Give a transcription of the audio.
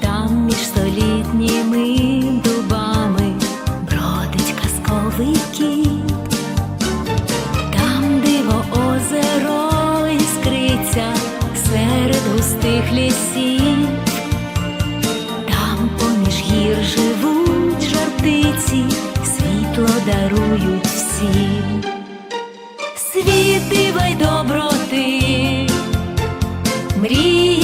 там між столітніми дубами бродить казковий кіт, там диво озеро іскриться серед густих лісів, там поміж гір живуть жартиці, світло дарують всім. Світи доброти. Мрії